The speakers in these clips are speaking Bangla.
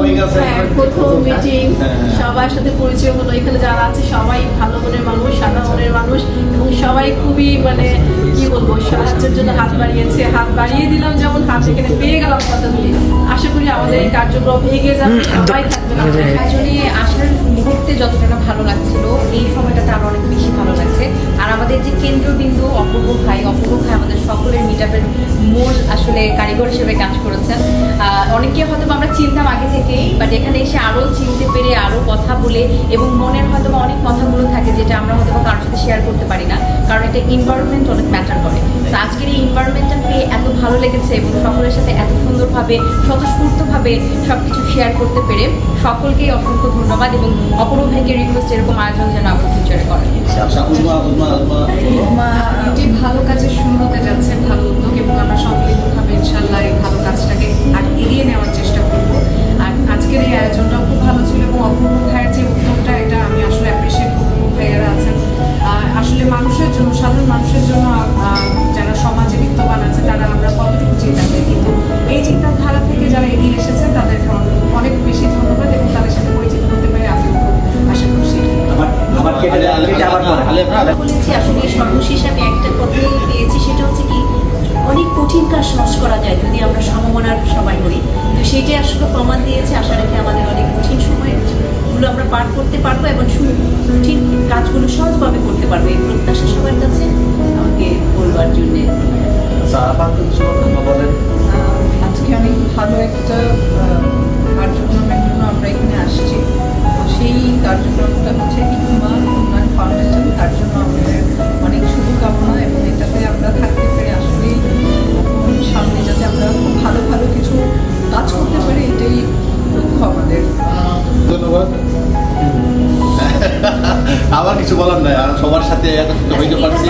হ্যাঁ, প্রথম মিটিং হ্যাঁ। সবার সাথে পরিচয় হলো। এখানে যারা আছে সবাই ভালো মনের মানুষ সাদা মনের মানুষ এবং সবাই খুবই মানে কি বলব সাহায্যের জন্য হাত বাড়িয়েছে। হাত বাড়িয়ে দিলাম যেমন হাত এখানে পেয়ে গেলাম কথা আশা করি আমাদের এই কার্যক্রম এগিয়ে যাবে সবাই থাকবে। আসলে আসার মুহূর্তে অপূর্ব ভাই অপূর্ব ভাই আমাদের সকলের মিটাপের মূল আসলে কারিগর হিসেবে কাজ করেছেন অনেকে হয়তো আমরা চিনতাম আগে থেকেই বাট এখানে এসে আরও চিনতে পেরে আরও কথা বলে এবং মনের হয়তো অনেক কথাগুলো থাকে যেটা আমরা হয়তো কারোর সাথে শেয়ার করতে পারি না কারণ এটা ইনভায়রনমেন্ট অনেক ম্যাটার করে তো আজকের এই ইনভায়রনমেন্টটা পেয়ে এত ভালো লেগেছে এবং সকলের সাথে এত সুন্দরভাবে স্বতঃস্ফূর্তভাবে সব কিছু শেয়ার করতে পেরে সকলকেই অসংখ্য ধন্যবাদ এবং অপূর্ব ভাইকে রিকোয়েস্ট এরকম আয়োজন যেন আবার ফিউচারে করেন মানুষের জন্য যারা সমাজে বিত্তবান আছে তারা আমরা কতটুকু চিন্তা করি? কিন্তু এই চিন্তাধারা থেকে যারা এগিয়ে এসেছে তাদেরকে অনেক বেশি ধন্যবাদ এবং তাদের সাথে পরিচিত হতে পেরে আমি আশা না বলেছি আসলে সর্বশেষ আমি একটা কথাই পেয়েছি সেটা হচ্ছে কি অনেক কঠিন কাজ সহজ করা যায় যদি আমরা সমমনার সবাই করি। তো সেটাই আসলে প্রমাণ দিয়েছে আশা রেখে আমাদের অনেক কঠিন সময়গুলো আমরা পার করতে পারব এবং কঠিন কাজগুলো সহজভাবে করতে পারব। এই প্রত্যাশা আমাকে বলবার জন্যে। আচ্ছা আজকে অনেক ভালো একটা কার্যক্রমের জন্য আমরা এখানে আসছি। তো সেই কার্যক্রমটা হচ্ছে হিকুমা উন্নয়ন ফাউন্ডেশন। তার জন্য আমাদের অনেক শুভকামনা এবং এটাতে আমরা থাকতে পেরে আসলেই সামনে যাতে আমরা খুব ভালো ভালো কিছু কাজ করতে পারি এটাই লক্ষ্য আমাদের। ধন্যবাদ। আমার কিছু বলার নাই সবার সাথে একত্রিত হইতে পারছি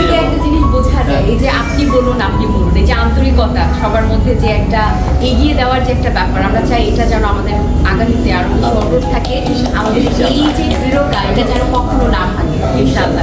বোঝা যায় এই যে আপনি বলুন আপনি বলুন এই যে আন্তরিকতা সবার মধ্যে যে একটা এগিয়ে দেওয়ার যে একটা ব্যাপার আমরা চাই এটা যেন আমাদের আগামীতে আরও অগ্রস থাকে আমাদের এই যে দৃঢ়তা এটা যেন কখনো না থাকে ইনশাআল্লাহ।